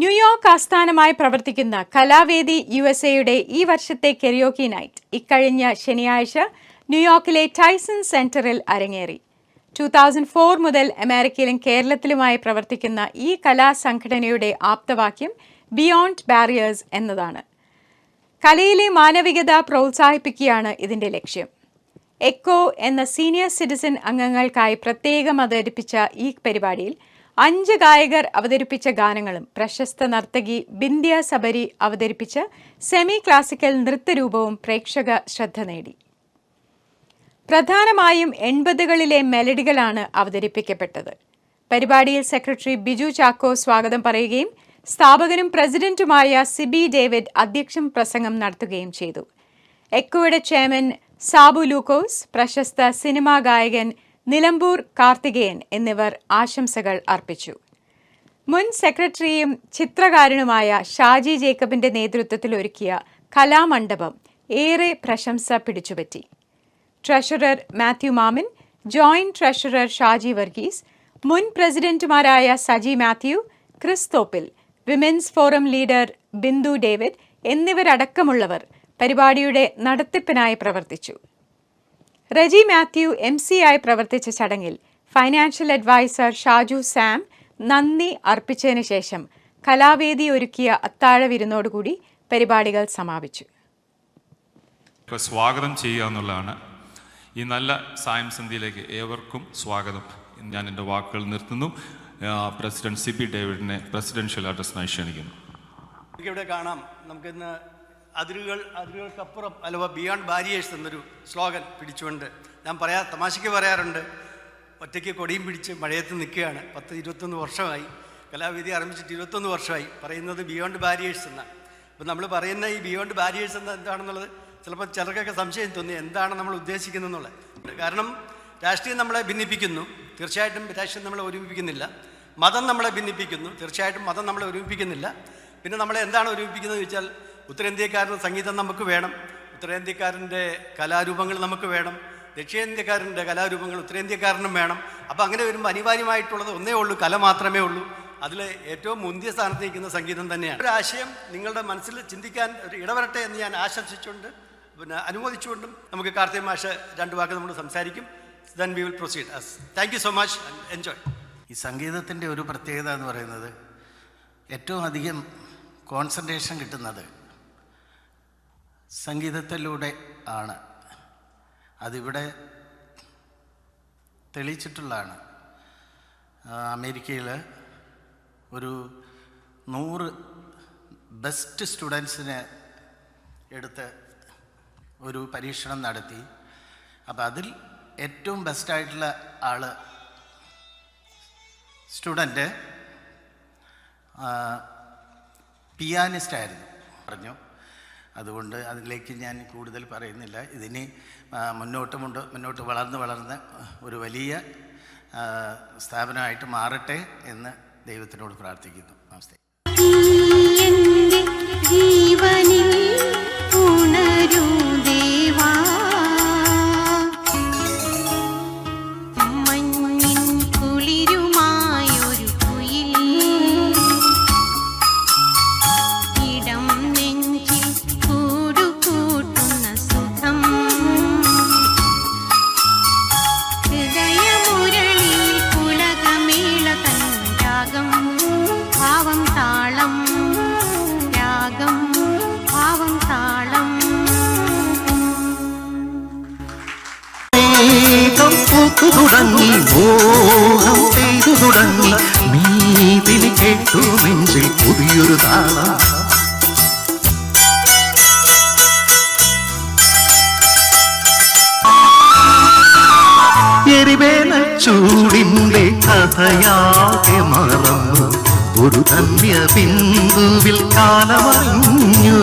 New York ആസ്ഥാനമായി പ്രവർത്തിക്കുന്ന കലാവേദി U S എയുടെ ഈ വർഷത്തെ കെരിയോക്കി നൈറ്റ് ഇക്കഴിഞ്ഞ ശനിയാഴ്ച ന്യൂയോർക്കിലെ ടൈസൺ സെന്ററിൽ അരങ്ങേറി. ടു തൗസൻഡ് ഫോർ മുതൽ അമേരിക്കയിലും കേരളത്തിലുമായി പ്രവർത്തിക്കുന്ന ഈ കലാസംഘടനയുടെ ആപ്തവാക്യം ബിയോണ്ട് ബാരിയേഴ്സ് എന്നതാണ്. കലയിലെ മാനവികത പ്രോത്സാഹിപ്പിക്കുകയാണ് ഇതിന്റെ ലക്ഷ്യം. എക്കോ എന്ന സീനിയർ സിറ്റിസൺ അംഗങ്ങൾക്കായി പ്രത്യേകം അവതരിപ്പിച്ച ഈ പരിപാടിയിൽ അഞ്ച് ഗായകർ അവതരിപ്പിച്ച ഗാനങ്ങളും പ്രശസ്ത നർത്തകി ബിന്ദ്യ സബരി അവതരിപ്പിച്ച സെമി ക്ലാസിക്കൽ നൃത്തരൂപവും പ്രേക്ഷക ശ്രദ്ധ നേടി. പ്രധാനമായും എൺപതുകളിലെ മെലഡികളാണ് അവതരിപ്പിക്കപ്പെട്ടത്. പരിപാടിയിൽ സെക്രട്ടറി ബിജു ചാക്കോ സ്വാഗതം പറയുകയും സ്ഥാപകനും പ്രസിഡന്റുമായ സിബി ഡേവിഡ് അധ്യക്ഷം പ്രസംഗം നടത്തുകയും ചെയ്തു. എക്കോയുടെ ചെയർമാൻ സാബു ലൂക്കോസ് പ്രശസ്ത സിനിമാ ഗായകൻ നിലമ്പൂർ കാർത്തികേയൻ എന്നിവർ ആശംസകൾ അർപ്പിച്ചു. മുൻ സെക്രട്ടറിയും ചിത്രകാരനുമായ ഷാജി ജേക്കബിന്റെ നേതൃത്വത്തിൽ ഒരുക്കിയ കലാമണ്ഡപം ഏറെ പ്രശംസ പിടിച്ചുപറ്റി. Treasurer Mathew മാമിൻ joint treasurer Shaji Varghese മുൻ പ്രസിഡന്റുമാരായ Saji Mathew Chris Thoppil women's forum leader Bindu David എന്നിവരടക്കമുള്ളവർ പരിപാടിയുടെ നടത്തിപ്പിനായി പ്രവർത്തിച്ചു. റെജി മാത്യു എം സി ആയി പ്രവർത്തിച്ച ചടങ്ങിൽ ഫൈനാൻഷ്യൽ അഡ്വൈസർ ഷാജു സാം നന്ദി അർപ്പിച്ചതിന് ശേഷം കലാവേദി ഒരുക്കിയ അത്താഴ വിരുന്നോടുകൂടി പരിപാടികൾ സമാപിച്ചു. സ്വാഗതം ചെയ്യുക എന്നുള്ളതാണ്. ഈ നല്ല സായം സന്ധ്യയിലേക്ക് ഏവർക്കും സ്വാഗതം. ഞാൻ എന്റെ വാക്കുകൾ നിർത്തുന്നു. പ്രസിഡന്റ് സി പി ഡേവിഡിനെ പ്രസിഡൻഷ്യൽ അഡ്രസ്സിനായി ക്ഷണിക്കുന്നു. നമുക്കിവിടെ കാണാം. നമുക്കിന്ന് അതിരുകൾ അതിരുകൾക്കപ്പുറം അഥവാ ബിയോണ്ട് ബാരിയേഴ്സ് എന്നൊരു സ്ലോഗൻ പിടിച്ചുകൊണ്ട് ഞാൻ പറയാ തമാശയ്ക്ക് പറയാറുണ്ട്. ഒറ്റയ്ക്ക് കൊടിയും പിടിച്ച് മഴയത്ത് നിൽക്കുകയാണ്. പത്ത് ഇരുപത്തൊന്ന് വർഷമായി കലാവിധി ആരംഭിച്ചിട്ട് ഇരുപത്തൊന്ന് വർഷമായി പറയുന്നത് ബിയോണ്ട് ബാരിയേഴ്സ് എന്നാണ്. അപ്പം നമ്മൾ പറയുന്ന ഈ ബിയോണ്ട് ബാരിയേഴ്സ് എന്ന എന്താണെന്നുള്ളത് ചിലപ്പോൾ ചിലർക്കൊക്കെ സംശയം തോന്നി എന്താണ് നമ്മൾ ഉദ്ദേശിക്കുന്നത് എന്നുള്ളത് കാരണം രാഷ്ട്രീയം നമ്മളെ ഭിന്നിപ്പിക്കുന്നു. തീർച്ചയായിട്ടും രാഷ്ട്രീയം നമ്മളെ ഒരുമിപ്പിക്കുന്നില്ല. മതം നമ്മളെ ഭിന്നിപ്പിക്കുന്നു. തീർച്ചയായിട്ടും മതം നമ്മളെ ഒരുമിപ്പിക്കുന്നില്ല. പിന്നെ നമ്മളെ എന്താണ് ഒരുമിപ്പിക്കുന്നത് ചോദിച്ചാൽ ഉത്തരേന്ത്യക്കാരന്റെ സംഗീതം നമുക്ക് വേണം. ഉത്തരേന്ത്യക്കാരന്റെ കലാരൂപങ്ങൾ നമുക്ക് വേണം. ദക്ഷിണേന്ത്യക്കാരന്റെ കലാരൂപങ്ങൾ ഉത്തരേന്ത്യക്കാരനും വേണം. അപ്പോൾ അങ്ങനെ വരുമ്പോൾ അനിവാര്യമായിട്ടുള്ളത് ഒന്നേ ഉള്ളൂ കല മാത്രമേ ഉള്ളൂ. അതിൽ ഏറ്റവും മുന്തിയ സ്ഥാനത്ത് നിൽക്കുന്ന സംഗീതം തന്നെയാണ്. ഒരു ആശയം നിങ്ങളുടെ മനസ്സിൽ ചിന്തിക്കാൻ ഒരു ഇടവരട്ടെ എന്ന് ഞാൻ ആശംസിച്ചുകൊണ്ട് പിന്നെ അനുമോദിച്ചുകൊണ്ടും നമുക്ക് കാർത്തിക മാഷ് രണ്ട് വാക്ക് നമ്മൾ സംസാരിക്കും. Then we will proceed as thank you so much enjoy ഈ സംഗീതത്തിന്റെ ഒരു പ്രത്യേകത എന്ന് പറയുന്നത് ഏറ്റവും അധികം കോൺസെൻട്രേഷൻ കിട്ടുന്നത് സംഗീതത്തിലൂടെ ആണ്. അതിവിടെ തെളിയിച്ചിട്ടുള്ളതാണ്. അമേരിക്കയിൽ ഒരു നൂറ് ബെസ്റ്റ് സ്റ്റുഡൻസിനെ എടുത്ത് ഒരു പരീക്ഷണം നടത്തി. അപ്പോൾ അതിൽ ഏറ്റവും ബെസ്റ്റായിട്ടുള്ള ആൾ സ്റ്റുഡന്റ് പിയാനിസ്റ്റായിരുന്നു. പറഞ്ഞു. അതുകൊണ്ട് അതിലേക്ക് ഞാൻ കൂടുതൽ പറയുന്നില്ല. ഇതിന് മുന്നോട്ട് മുന്നോട്ട് വളർന്ന് വളർന്ന് ഒരു വലിയ സ്ഥാപനമായിട്ട് മാറട്ടെ എന്ന് ദൈവത്തിനോട് പ്രാർത്ഥിക്കുന്നു. നമസ്തേ. ജീവനി പൂത്തു തുടങ്ങി മോഹം ചെയ്തു തുടങ്ങി നീതിനി കേട്ടു നെഞ്ചിൽ പുതിയൊരു താളം എരിവേല ചൂടിന്റെ കഥയാകെ മറന്നു. ഒരു ധന്യ ബിന്ദുവിൽ കാലമറിഞ്ഞു.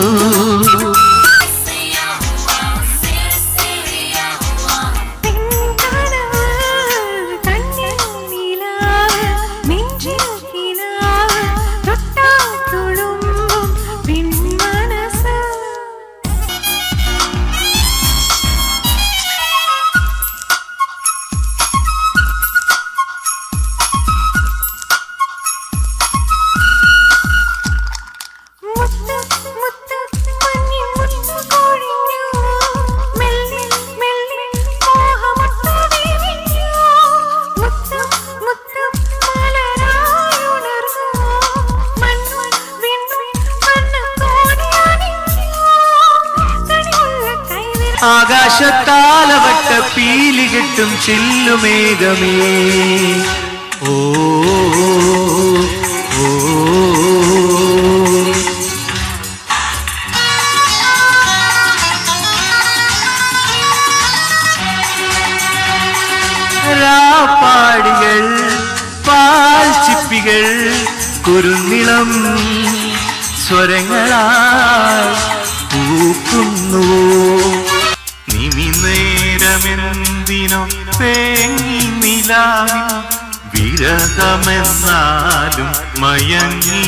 ആകാശത്താലവട്ട പീലി കിട്ടും ചില്ലുമേഘമേ. ഓ ഓ, ഓ. ചിപ്പികൾ കുരുന്നിളം സ്വരങ്ങളാൽ പൂക്കുന്നു. നിമിനേരമെന്തിനോ തേങ്ങി നിലാവിൻ വിരതമെന്നാലും മയങ്ങി.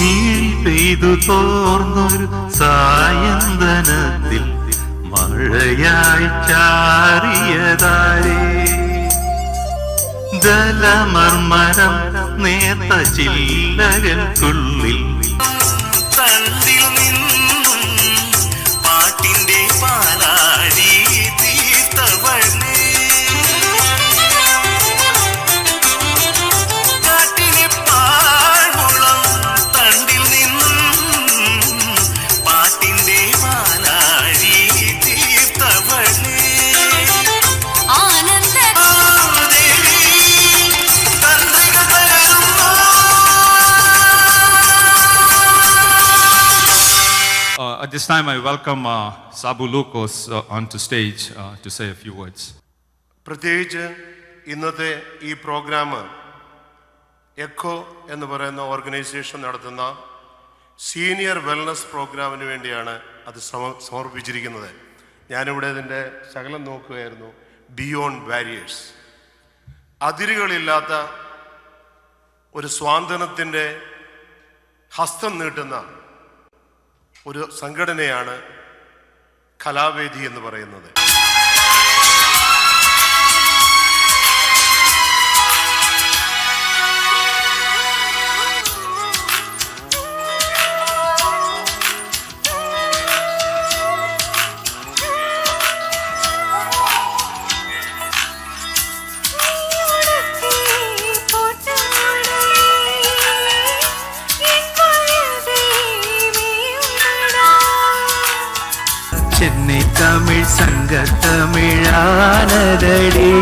നീ പെയ്തു തോർന്നൊരു സായന്തനത്തിൽ മഴയായി ചാറിയതാരേ ജലമർമരം നേർത്ത ചില്ലകൾക്കുള്ളിൽ തണ്ടിൽ Uh, at this time, I welcome uh, Sabu Lukos uh, onto stage uh, to say a few words. പ്രത്യേകിച്ച് ഇന്നത്തെ ഈ പ്രോഗ്രാം എക്കോ എന്ന് പറയുന്ന ഓർഗനൈസേഷൻ നടത്തുന്ന സീനിയർ വെൽനസ് പ്രോഗ്രാമിന് വേണ്ടിയാണ് അത് സമർപ്പിച്ചിരിക്കുന്നത്. ഞാനിവിടെ ഇതിന്റെ ശകലം നോക്കുകയായിരുന്നു. ബിയോണ്ട് ബാരിയേഴ്സ് അതിരുകളില്ലാത്ത ഒരു സ്വാതന്ത്ര്യത്തിന്റെ ഹസ്തം നീട്ടുന്ന ഒരു സംഘടനയാണ് കലാവേദി എന്ന് പറയുന്നത്. ചെന്നൈ തമിഴ് സംഘ തമിഴാനതടി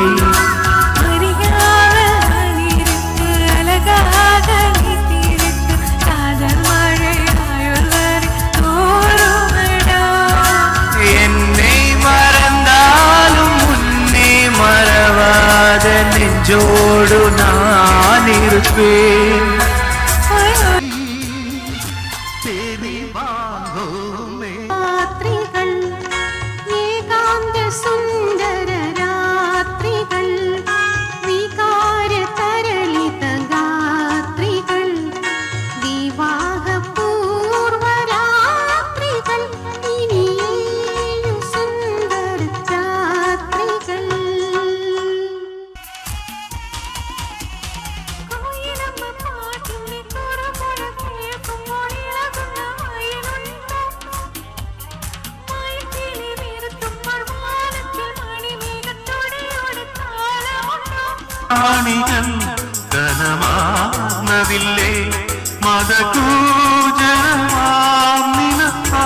എന്നെ നാനിരുപ്പേ മുന്നേ താളമുണ്ടോ ആണികൾ ധനമാർന്നതില്ലേ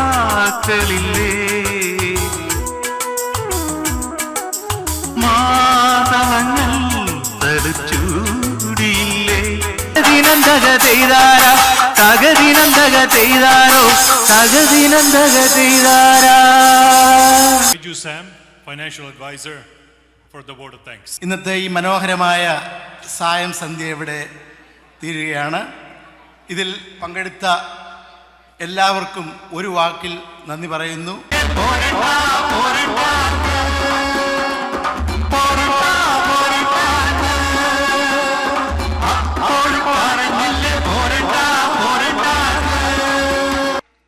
മതകൂജമാർന്നിനപ്പാക്കളില്ലേ മാതളങ്ങൾ തടുച്ചൂടിയില്ലേ? തകതിനന്തക ചെയ്താരാ? തകതിനന്തക ചെയ്താരോ? തകതിനന്തക ചെയ്താരാ? Biju Sam, financial advisor for the Board of Thanks. ഇന്നത്തെ ഈ മനോഹരമായ സായം സന്ധ്യ ഇവിടെ തീരുകയാണ് ഇതിൽ പങ്കെടുത്ത എല്ലാവർക്കും ഒരു വാക്കിൽ നന്ദി പറയുന്നു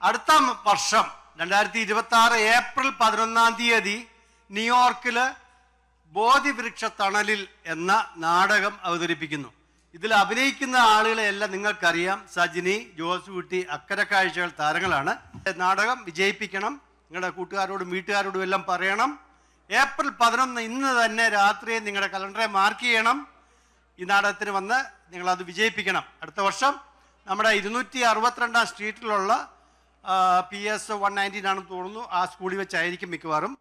അടുത്ത വർഷം രണ്ടായിരത്തി ഇരുപത്തി ആറ് ഏപ്രിൽ പതിനൊന്നാം തീയതി ന്യൂയോർക്കിൽ ബോധിവൃക്ഷ തണലിൽ എന്ന നാടകം അവതരിപ്പിക്കുന്നു. ഇതിൽ അഭിനയിക്കുന്ന ആളുകളെ എല്ലാം നിങ്ങൾക്കറിയാം. സജിനി ജോസ് കുട്ടി അക്കരെ കാഴ്ചകൾ താരങ്ങളാണ്. നാടകം വിജയിപ്പിക്കണം. നിങ്ങളുടെ കൂട്ടുകാരോടും വീട്ടുകാരോടും എല്ലാം പറയണം. ഏപ്രിൽ പതിനൊന്ന് ഇന്ന് തന്നെ രാത്രി നിങ്ങളുടെ കലണ്ടറെ മാർക്ക് ചെയ്യണം. ഈ നാടകത്തിന് വന്ന് നിങ്ങളത് വിജയിപ്പിക്കണം. അടുത്ത വർഷം നമ്മുടെ ഇരുന്നൂറ്റി അറുപത്തിരണ്ടാം സ്ട്രീറ്റിലുള്ള പി എസ് വൺ നയന്റീൻ ആണെന്ന് തോന്നുന്നു. ആ സ്കൂളിൽ വെച്ചായിരിക്കും മിക്കവാറും.